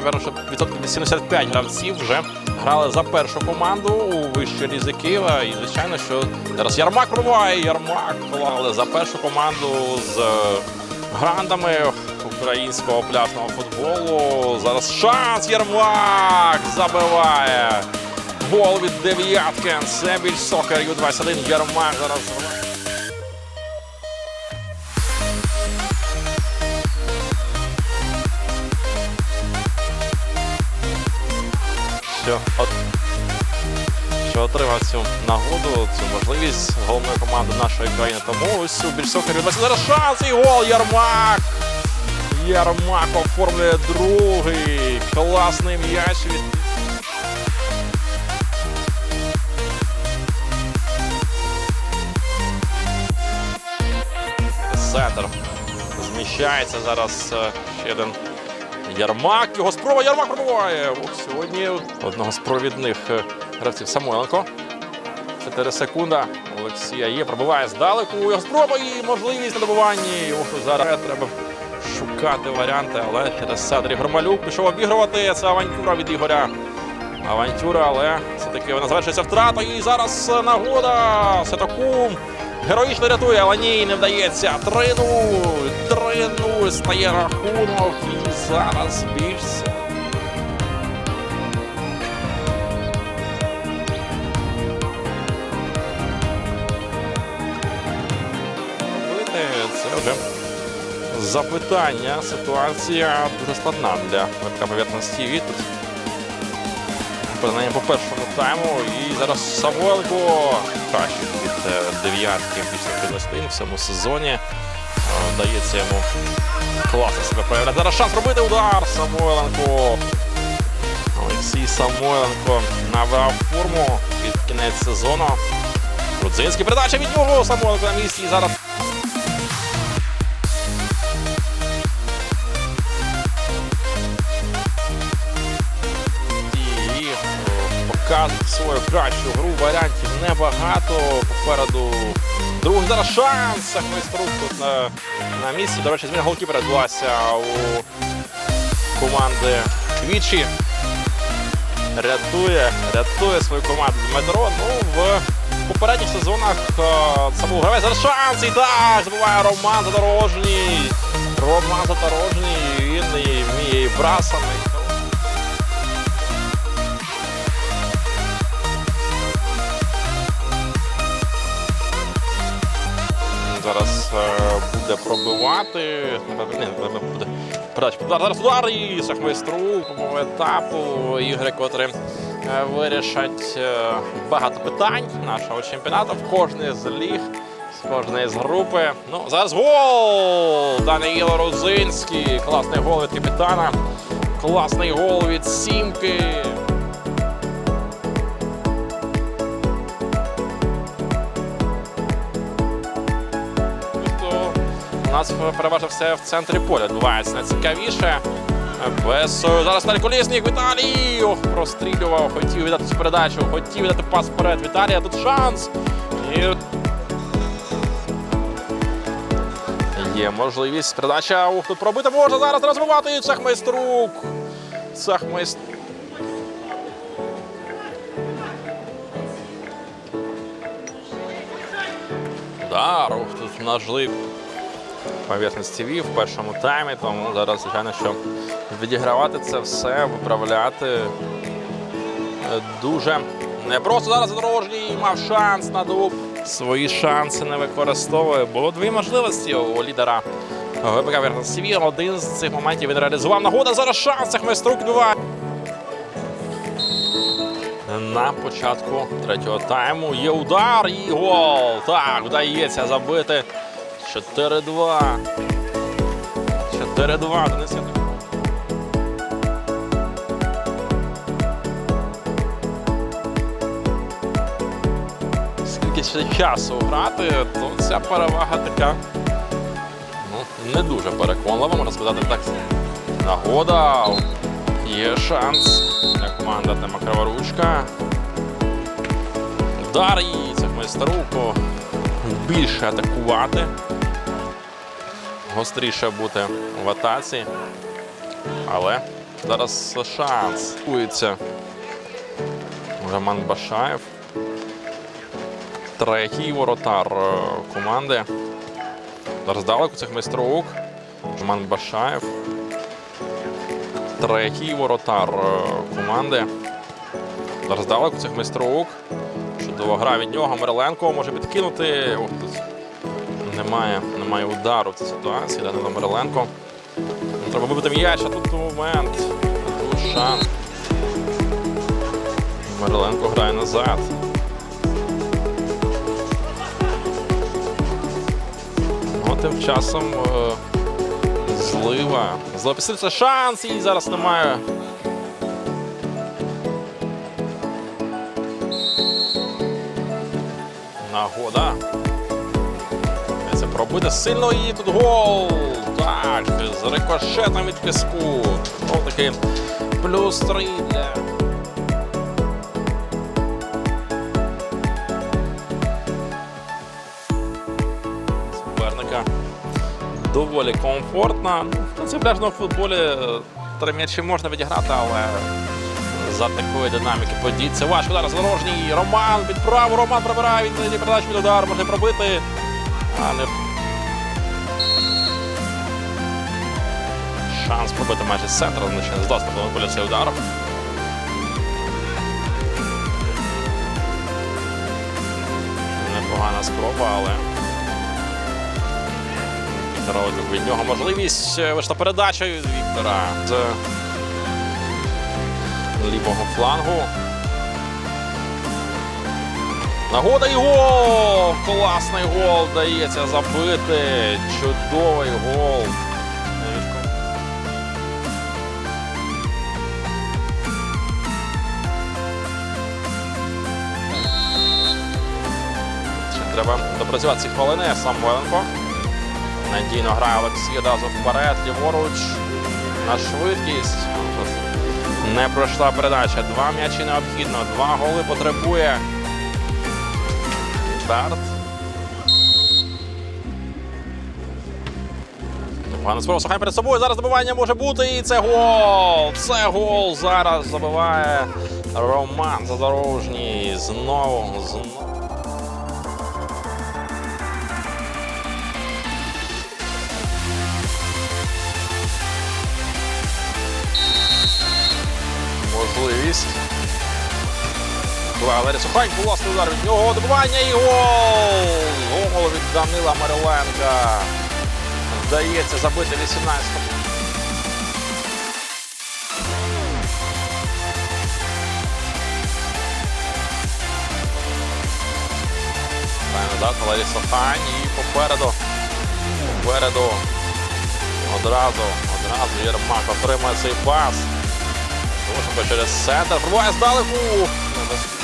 напевно, що відсотків 75 гравців вже грали за першу команду у вищій лізі Києва. І, звичайно, що зараз Ярмак пробуває, Ярмак але за першу команду з е, грандами українського пляжного футболу. Зараз шанс Ярмак забиває. Гол від дев'ятки. Це більш сокер Ю-21. Ярмак зараз. Що, от, що отримав цю нагоду, цю можливість головної команди нашої країни. Тому ось у сокер Ю-21. Зараз шанс і гол Ярмак. Ярмак оформлює другий. Класний м'яч від Центр зміщається зараз е, ще один Ярмак. Його спроба Ярмак пробуває. Сьогодні одного з провідних е, гравців Самойленко. 4 секунда. Олексія є, пробиває здалеку. Його спроба і можливість на добуванні. Ох, зараз треба шукати варіанти, але через центр Ігор Малюк пішов обігрувати. Це авантюра від Ігоря. Авантюра, але все-таки вона завершується втратою. І зараз е, нагода. Сетокум героїчно рятує, але ні, не вдається. 3-0. 3-0 стає рахунок. І зараз більше. Це вже запитання. Ситуація дуже складна для поверхності. І Тут по першому тайму. І зараз Самойленко краще від е, дев'ятки після Філістин в цьому сезоні. Вдається йому класно себе проявляти. Зараз шанс робити удар. Самойленко. Олексій Самойленко набрав форму під кінець сезону. Рудзинський передача від нього. Самойленко на місці. І зараз і показують свою кращу гру. Варіантів небагато. Попереду другий зараз шанс. Майструк тут на, на місці. До речі, зміна голкіпера відбулася у команди Квічі. Рятує, рятує свою команду Дмитро. Ну, в попередніх сезонах е, це був гравець зараз шанс. І так, забуває Роман Задорожній. Роман Задорожній. Він і вміє і брасами. Зараз е, буде пробивати. Не, буде. Передача. Зараз удар і Сахмайстру по етапу. Ігри, котрі е, вирішать е, багато питань нашого чемпіонату в кожній з ліг, з кожної з групи. Ну, зараз гол! Даниїл Розинський. Класний гол від капітана. Класний гол від Сімки. Нас переважно все в центрі поля відбувається найцікавіше. Без е, зараз Віталій Колєснік, Віталій! Ох, прострілював, хотів віддати передачу, хотів віддати пас вперед. Віталія, тут шанс. І... Є можливість. Передача. Ух, тут пробити можна зараз розвивати. Цехмайструк. Цехмайструк. Удар. Ух, тут нажлив поверхності ТВ в першому таймі, тому зараз, звичайно, що відігравати це все, виправляти е, дуже непросто. Зараз дорожній мав шанс на дуб. Свої шанси не використовує. Було дві можливості у лідера ВПК ТВ. Один з цих моментів він реалізував. Нагода зараз шанс Цехмайструк биває. На початку третього тайму є удар і гол. Так, вдається забити. 4-2. 4-2. Денис Скільки ще часу грати, то ця перевага така ну, не дуже переконлива, можна сказати так. Нагода. Є шанс для команди Тема Криворучка. Удар і це майструку. Більше атакувати. Гостріше бути в атаці. Але Зараз шанс. Кується. Роман Башаєв. Третій воротар е, команди. Зараз далеко цих майструк. Роман Башаєв. Третій воротар е, команди. Зараз далеко цих майструк. Чудова гра від нього. Мироленко може підкинути. Немає, немає удару в цій ситуації. Данило Мироленко. Ну, Треба вибити м'яч, а тут момент. А Тут шанс. Мироленко грає назад. Ну, тим часом е, злива. Злива шанс і зараз немає. Нагода. Пробити сильно і тут гол. Так, з рикошетом від піску. Знов таки плюс три для. Суперника доволі комфортно. Ну, В пляжному футболі е, три м'ячі можна відіграти, але за такої динаміки подій це важко. Зараз дорожній Роман під праву. Роман прибирає він передачу під удар, може пробити. А не шанс пробити майже з центру, але ще не з доступу поля цей удар. Непогана спроба, але від нього можливість е, вийшла передача від Віктора з лівого флангу. Нагода і гол! Класний гол вдається забити. Чудовий гол. Треба допрацювати ці хвилини. Самойленко. Надійно грає Олексій одразу вперед, ліворуч на швидкість. Не пройшла передача. Два м'ячі необхідно. Два голи потребує. Берт. Пане спроба Сахай перед собою. Зараз добивання може бути. І це гол. Це гол. Зараз забиває Роман Задорожній. Знову. Знову. Можливість. Валерій Сухань, власний удар від нього. Добивання і гол! Гол від Данила Мариленка. Вдається забити 18 Правильно, так, Валерій Сухань і попереду. Попереду. Одразу, одразу Єрмак отримує цей пас. Тимошенко через центр. Пробуває здалеку. Небезпечно.